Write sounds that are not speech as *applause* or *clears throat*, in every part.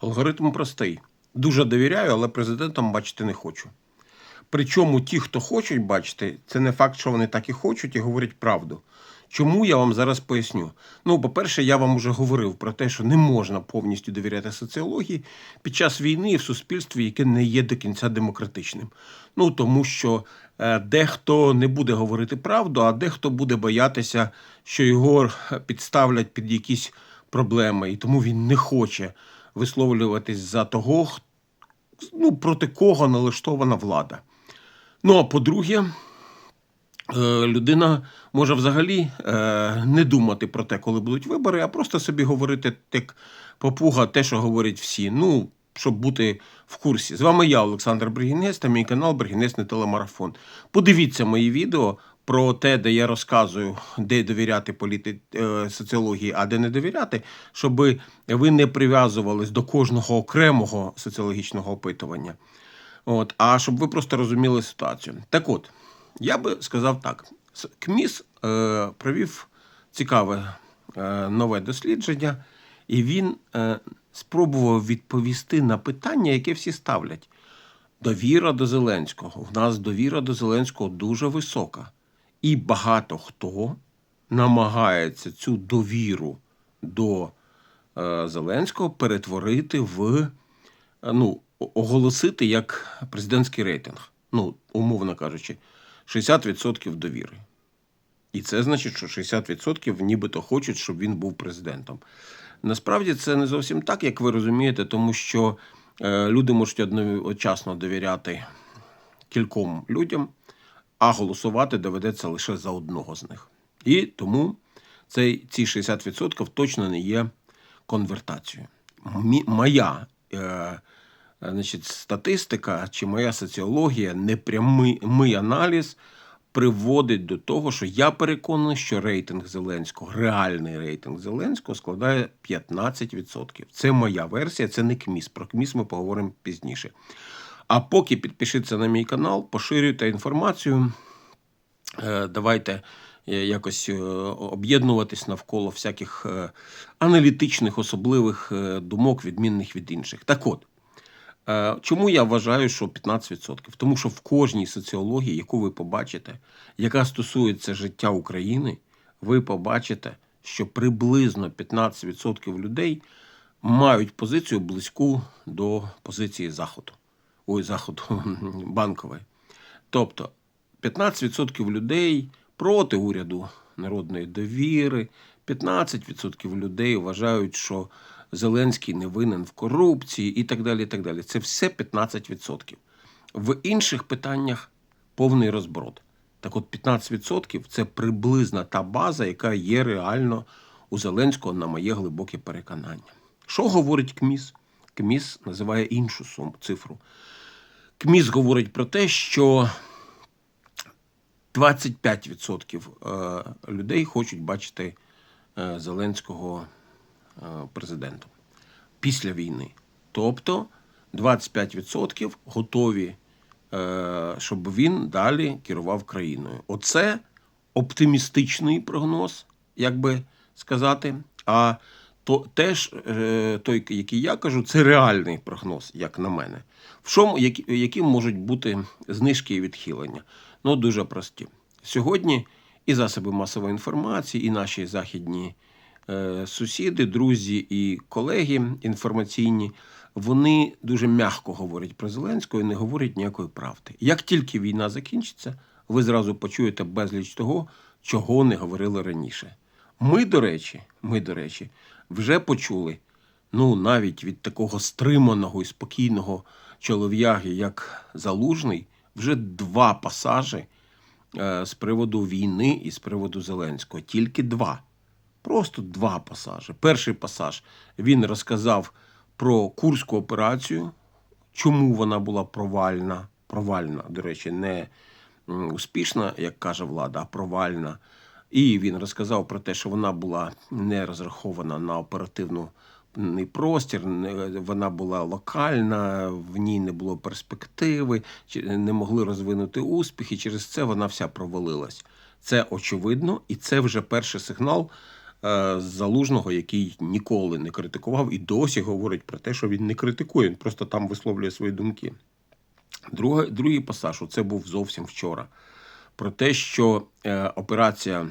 Алгоритм простий. Дуже довіряю, але президентом бачити не хочу. Причому ті, хто хочуть бачити, це не факт, що вони так і хочуть і говорять правду. Чому я вам зараз поясню? Ну, по-перше, я вам уже говорив про те, що не можна повністю довіряти соціології під час війни в суспільстві, яке не є до кінця демократичним. Ну тому що е, дехто не буде говорити правду, а дехто буде боятися, що його підставлять під якісь проблеми, і тому він не хоче висловлюватись за того, ну, проти кого налаштована влада. Ну а по-друге, е, людина може взагалі е, не думати про те, коли будуть вибори, а просто собі говорити як попуга, те, що говорять всі. Ну, щоб бути в курсі. З вами я, Олександр Бригінець, та мій канал Бригінецький телемарафон. Подивіться мої відео про те, де я розказую, де довіряти політи... е, соціології, а де не довіряти, щоб ви не прив'язувались до кожного окремого соціологічного опитування. От, а щоб ви просто розуміли ситуацію. Так от, я би сказав так: КМІС е, провів цікаве е, нове дослідження, і він е, спробував відповісти на питання, яке всі ставлять. Довіра до Зеленського. В нас довіра до Зеленського дуже висока. І багато хто намагається цю довіру до е, Зеленського перетворити в е, ну, оголосити як президентський рейтинг. Ну, умовно кажучи, 60% довіри. І це значить, що 60% нібито хочуть, щоб він був президентом. Насправді це не зовсім так, як ви розумієте, тому що е, люди можуть одночасно довіряти кільком людям, а голосувати доведеться лише за одного з них. І тому цей, ці 60% точно не є конвертацією. Мі, моя е, значить, статистика чи моя соціологія, непрямий мий аналіз приводить до того, що я переконаний, що рейтинг Зеленського, реальний рейтинг Зеленського складає 15%. Це моя версія, це не КМІС. Про КМІС ми поговоримо пізніше. А поки підпишіться на мій канал, поширюйте інформацію. Е, Давайте е, якось е, об'єднуватись навколо всяких аналітичних, особливих думок, відмінних від інших. Так от, чому я вважаю, що 15%? Тому що в кожній соціології, яку ви побачите, яка стосується життя України, ви побачите, що приблизно 15% людей мають позицію близьку до позиції Заходу. Ой, Заходу банкової. Тобто 15% людей проти уряду народної довіри, 15% людей вважають, що Зеленський не винен в корупції і так далі. і так далі. Це все 15%. В інших питаннях повний розброд. Так от 15% це приблизна та база, яка є реально у Зеленського на моє глибоке переконання. Що говорить КМІС? КМІС називає іншу суму, цифру. КМІС говорить про те, що 25% е, людей хочуть бачити е, Зеленського е, президентом після війни. Тобто 25% готові, щоб він далі керував країною. Оце оптимістичний прогноз, як би сказати. А то теж е, той, який я кажу, це реальний прогноз, як на мене. В чому, які, можуть бути знижки і відхилення? Ну, дуже прості. Сьогодні і засоби масової інформації, і наші західні е, сусіди, друзі і колеги інформаційні, вони дуже м'яко говорять про Зеленського і не говорять ніякої правди. Як тільки війна закінчиться, ви зразу почуєте безліч того, чого не говорили раніше. Ми, до речі, ми, до речі, вже почули, ну, навіть від такого стриманого і спокійного чолов'яги, як Залужний, вже два пасажі е, з приводу війни і з приводу Зеленського. Тільки два. Просто два пасажі. Перший пасаж він розказав про Курську операцію, чому вона була провальна. Провальна, до речі, не успішна, як каже влада, а провальна. І він розказав про те, що вона була не розрахована на оперативну простір, вона була локальна, в ній не було перспективи, не могли розвинути успіхи. Через це вона вся провалилась. Це очевидно, і це вже перший сигнал е, Залужного, який ніколи не критикував і досі говорить про те, що він не критикує, він просто там висловлює свої думки. Друге, другий пасаж, це був зовсім вчора, про те, що е, операція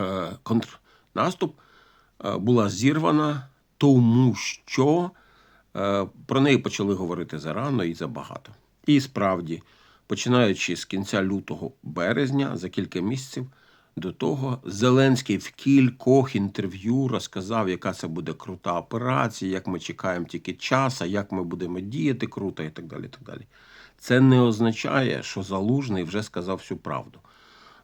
е, контрнаступ е, була зірвана, тому що про неї почали говорити зарано і забагато. І справді, починаючи з кінця лютого березня, за кілька місяців до того, Зеленський в кількох інтерв'ю розказав, яка це буде крута операція, як ми чекаємо тільки часу, як ми будемо діяти круто і так далі. І так далі. Це не означає, що Залужний вже сказав всю правду.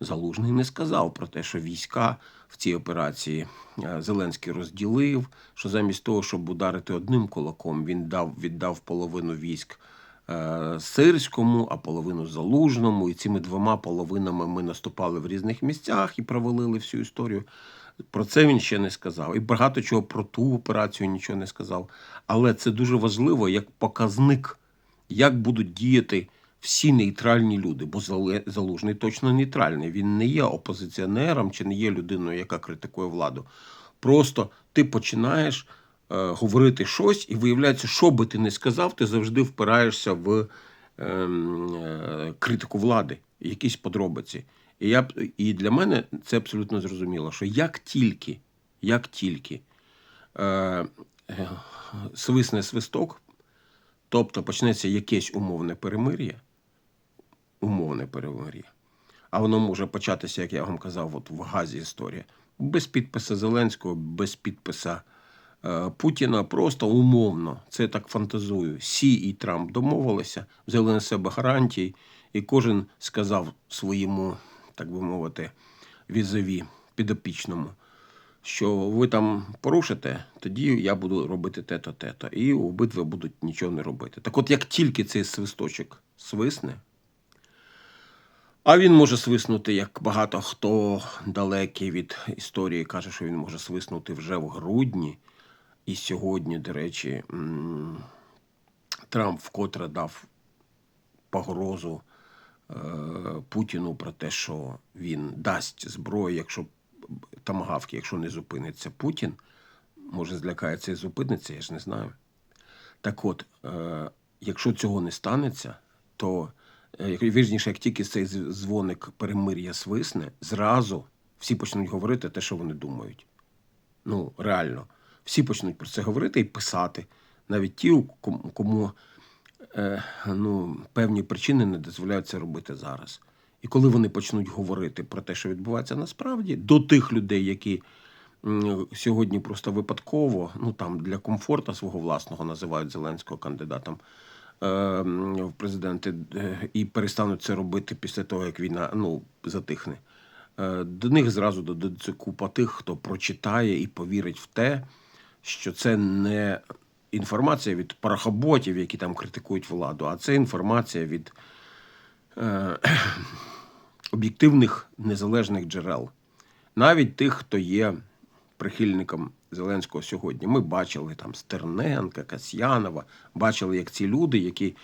Залужний не сказав про те, що війська в цій операції е, Зеленський розділив, що замість того, щоб ударити одним кулаком, він дав, віддав половину військ е, Сирському, а половину Залужному. І цими двома половинами ми наступали в різних місцях і провалили всю історію. Про це він ще не сказав. І багато чого про ту операцію нічого не сказав. Але це дуже важливо як показник, як будуть діяти всі нейтральні люди, бо Залужний точно нейтральний. Він не є опозиціонером чи не є людиною, яка критикує владу. Просто ти починаєш е, говорити щось, і виявляється, що би ти не сказав, ти завжди впираєшся в ем, е, критику влади, якісь подробиці. І, я, і для мене це абсолютно зрозуміло, що як тільки, як тільки е, е, свисне свисток, тобто почнеться якесь умовне перемир'я, умовне перемир'я, а воно може початися, як я вам казав, от в Газі історія, без підписа Зеленського, без підписа е, Путіна, просто умовно, це так фантазую. Сі і Трамп домовилися, взяли на себе гарантії, і кожен сказав своєму, так би мовити, візові підопічному, що ви там порушите, тоді я буду робити те-то, те-то. І обидва будуть нічого не робити. Так от, як тільки цей свисточок свисне, а він може свиснути, як багато хто далекий від історії каже, що він може свиснути вже в грудні. І сьогодні, до речі, Трамп вкотре дав погрозу е, Путіну про те, що він дасть зброю, якщо тамагавки, якщо не зупиниться Путін, може злякається і зупиниться, я ж не знаю. Так от, е, якщо цього не станеться, то е, вірніше, як тільки цей дзвоник перемир'я свисне, зразу всі почнуть говорити те, що вони думають. Ну, реально. Всі почнуть про це говорити і писати. Навіть ті, кому е, ну, певні причини не дозволяють це робити зараз. І коли вони почнуть говорити про те, що відбувається насправді, до тих людей, які сьогодні просто випадково, ну там для комфорту свого власного називають Зеленського кандидатом е, в президенти е, і перестануть це робити після того, як війна ну, затихне. Е, До них зразу додадеться купа тих, хто прочитає і повірить в те, що це не інформація від парахоботів, які там критикують владу, а це інформація від е, *clears throat* об'єктивних незалежних джерел. Навіть тих, хто є прихильником Зеленського сьогодні. Ми бачили там Стерненка, Касьянова, бачили, як ці люди, які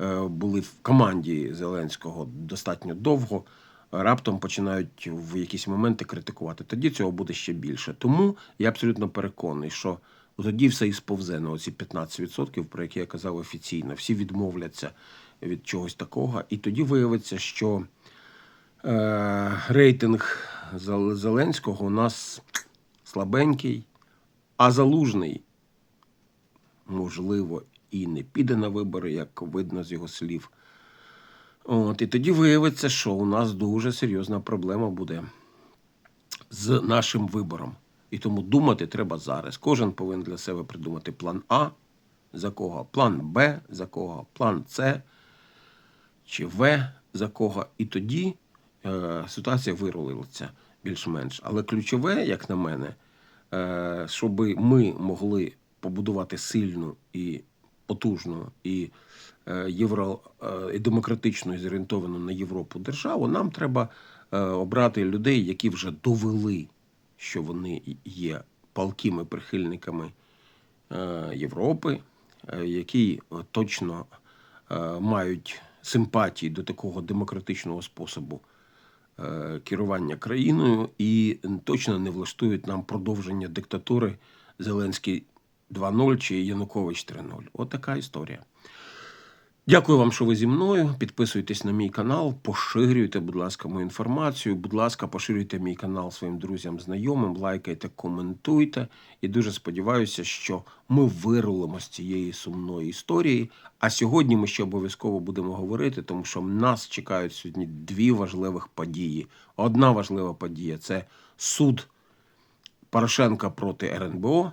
е, були в команді Зеленського достатньо довго, раптом починають в якісь моменти критикувати. Тоді цього буде ще більше. Тому я абсолютно переконаний, що тоді все і сповзе на оці 15%, про які я казав офіційно. Всі відмовляться від чогось такого, і тоді виявиться, що е, рейтинг Зеленського у нас слабенький, а залужний, можливо, і не піде на вибори, як видно з його слів. От, і тоді виявиться, що у нас дуже серйозна проблема буде з нашим вибором. І тому думати треба зараз. Кожен повинен для себе придумати план А, за кого, план Б, за кого, план С чи В, за кого. І тоді е, ситуація вирулиться більш-менш. Але ключове, як на мене, е, щоб ми могли побудувати сильну і потужну і е, євро, е, демократичну і зорієнтовану на Європу державу, нам треба е, обрати людей, які вже довели, що вони є палкими прихильниками е, Європи, е, які точно е, мають симпатії до такого демократичного способу е, керування країною і точно не влаштують нам продовження диктатури Зеленський 2.0 чи Янукович 3.0. От така історія. Дякую вам, що ви зі мною. Підписуйтесь на мій канал, поширюйте, будь ласка, мою інформацію. Будь ласка, поширюйте мій канал своїм друзям, знайомим, лайкайте, коментуйте. І дуже сподіваюся, що ми вирулимо з цієї сумної історії. А сьогодні ми ще обов'язково будемо говорити, тому що нас чекають сьогодні дві важливих події. Одна важлива подія це суд Порошенка проти РНБО,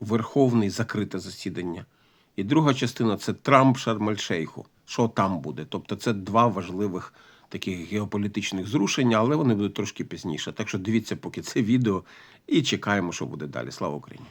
Верховний закрите засідання. І друга частина це Трамп Шарм-ель-Шейху. Що там буде? Тобто це два важливих таких геополітичних зрушення, але вони будуть трошки пізніше. Так що дивіться поки це відео і чекаємо, що буде далі. Слава Україні!